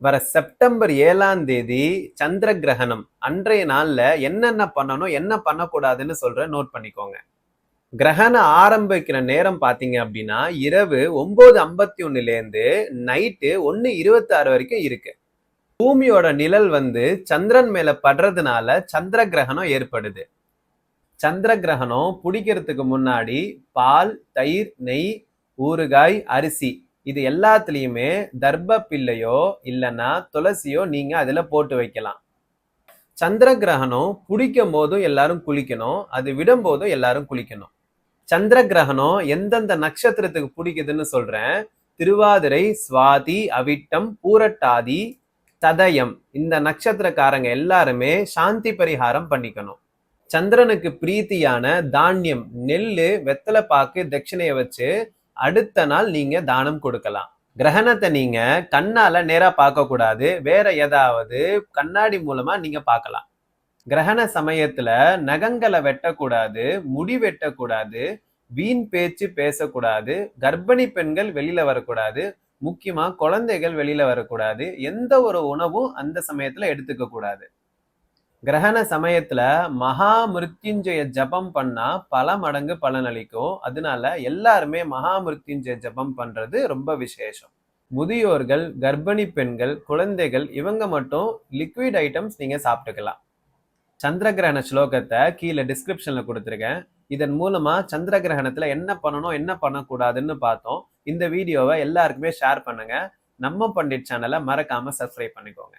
வர செப்டம்பர் ஏழாம் தேதி சந்திர கிரகணம். அன்றைய நாள்ல என்னென்ன பண்ணணும் என்ன பண்ணக்கூடாதுன்னு சொல்ற நோட் பண்ணிக்கோங்க. கிரகணம் ஆரம்பிக்கிற நேரம் பாத்தீங்க அப்படின்னா இரவு ஒன்பது ஐம்பத்தி ஒண்ணுல நைட்டு ஒன்னு இருபத்தி ஆறு வரைக்கும் இருக்கு. பூமியோட நிழல் வந்து சந்திரன் மேல படுறதுனால சந்திர கிரகணம் ஏற்படுது. சந்திர கிரகணம் பிடிக்கிறதுக்கு முன்னாடி பால் தயிர் நெய் ஊறுகாய் அரிசி இது எல்லாத்துலேயுமே தர்ப பிள்ளையோ இல்லைன்னா துளசியோ நீங்க அதுல போட்டு வைக்கலாம். சந்திர கிரகணம் பிடிக்கும் போதும் எல்லாரும் குளிக்கணும் அது விடும் போதும் எல்லாரும் குளிக்கணும். சந்திர கிரகணம் எந்தெந்த நட்சத்திரத்துக்கு பிடிக்குதுன்னு சொல்றேன். திருவாதிரை சுவாதி அவிட்டம் பூரட்டாதி ததயம். இந்த நட்சத்திரக்காரங்க எல்லாருமே சாந்தி பரிகாரம் பண்ணிக்கணும். சந்திரனுக்கு பிரீத்தியான தானியம் நெல்லு வெத்தலை பாக்கு தட்சிணையை வச்சு அடுத்த நாள் நீங்க தானம் கொடுக்கலாம். கிரகணத்தை நீங்க கண்ணால நேரா பார்க்க கூடாது வேற ஏதாவது கண்ணாடி மூலமா நீங்க பார்க்கலாம். கிரகண சமயத்துல நகங்களை வெட்டக்கூடாது முடி வெட்டக்கூடாது வீண் பேச்சு பேசக்கூடாது கர்ப்பிணி பெண்கள் வெளியில வரக்கூடாது முக்கியமா குழந்தைகள் வெளியில வரக்கூடாது எந்த ஒரு உணவும் அந்த சமயத்துல எடுத்துக்க கூடாது கிரகண சமயத்துல மகா மிருத்யுஞ்சய ஜபம் பண்ணா பல மடங்கு பலனளிக்கும் அதனால எல்லாருமே மகா மிருத்யுஞ்சய ஜபம் பண்றது ரொம்ப விசேஷம். முதியோர்கள் கர்ப்பிணி பெண்கள் குழந்தைகள் இவங்க மட்டும் லிக்விட் ஐட்டம்ஸ் நீங்க சாப்பிட்டுக்கலாம். சந்திர கிரகண ஸ்லோகத்தை கீழே டிஸ்கிரிப்ஷன்ல கொடுத்துருக்கேன். இதன் மூலமா சந்திர கிரகணத்துல என்ன பண்ணணும் என்ன பண்ணக்கூடாதுன்னு பார்த்தோம். இந்த வீடியோவை எல்லாருக்குமே ஷேர் பண்ணுங்க. நம்ம பண்டிட் சேனலை மறக்காம சப்ஸ்கிரைப் பண்ணிக்கோங்க.